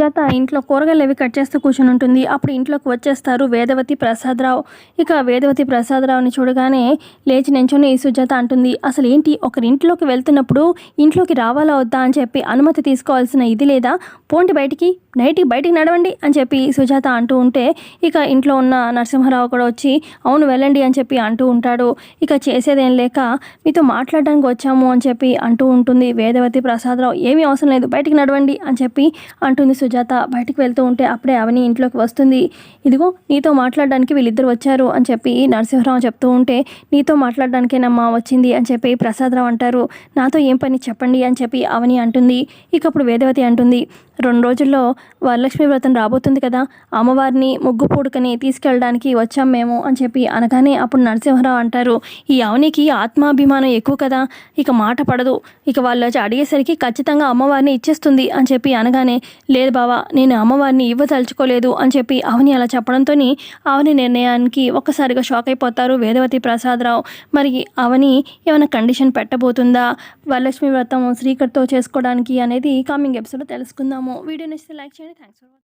సుజాత ఇంట్లో కూరగాయలు అవి కట్ చేస్తూ కూర్చొని ఉంటుంది. అప్పుడు ఇంట్లోకి వచ్చేస్తారు వేదవతి ప్రసాదరావు. ఇక వేదవతి ప్రసాదరావుని చూడగానే లేచి నించుని సుజాత అంటుంది అసలు ఏంటి? ఒకరింట్లోకి వెళ్తున్నప్పుడు ఇంట్లోకి రావాలా వద్దా అని చెప్పి అనుమతి తీసుకోవాల్సిన ఇది లేదా? పోండి బయటికి నైట్కి బయటికి నడవండి అని చెప్పి సుజాత అంటూ ఉంటే ఇక ఇంట్లో ఉన్న నరసింహారావు కూడా వచ్చి అవును వెళ్ళండి అని చెప్పి అంటూ ఉంటాడు. ఇక చేసేదేం లేక మీతో మాట్లాడడానికి వచ్చాము అని చెప్పి అంటూ ఉంటుంది వేదవతి ప్రసాదరావు. ఏమీ అవసరం లేదు బయటికి నడవండి అని చెప్పి అంటుంది సుజాత. బయటికి వెళ్తూ ఉంటే అప్పుడే అవని ఇంట్లోకి వస్తుంది. ఇదిగో నీతో మాట్లాడడానికి వీళ్ళిద్దరు వచ్చారు అని చెప్పి నరసింహరావు చెప్తూ ఉంటే నీతో మాట్లాడడానికేనమ్మా వచ్చింది అని చెప్పి ప్రసాదరావు అంటారు. నాతో ఏం పని చెప్పండి అని చెప్పి అవని అంటుంది. ఇక అప్పుడు వేదవతి అంటుంది రెండు రోజుల్లో వరలక్ష్మి వ్రతం రాబోతుంది కదా అమ్మవారిని ముగ్గు పూడుకని తీసుకెళ్ళడానికి వచ్చాం మేము అని చెప్పి అనగానే అప్పుడు నరసింహరావు అంటారు ఈ అవనికి ఆత్మాభిమానం ఎక్కువ కదా ఇక మాట పడదు. ఇక వాళ్ళు వచ్చి అడిగేసరికి ఖచ్చితంగా అమ్మవారిని ఇచ్చేస్తుంది అని చెప్పి అనగానే లేదు బావా నేను అమ్మవారిని ఇవ్వదలుచుకోలేదు అని చెప్పి అవని అలా చెప్పడంతో అవని నిర్ణయానికి ఒక్కసారిగా షాక్ అయిపోతారు వేదవతి ప్రసాదరావు. మరి అవని ఏమైనా కండిషన్ పెట్టబోతుందా? వరలక్ష్మి వ్రతం శ్రీకర్తో చేసుకోవడానికి అనేది కమింగ్ ఎపిసోడ్ తెలుసుకుందాము. వీడియో నచ్చితే లైక్ చేయండి. Thanks for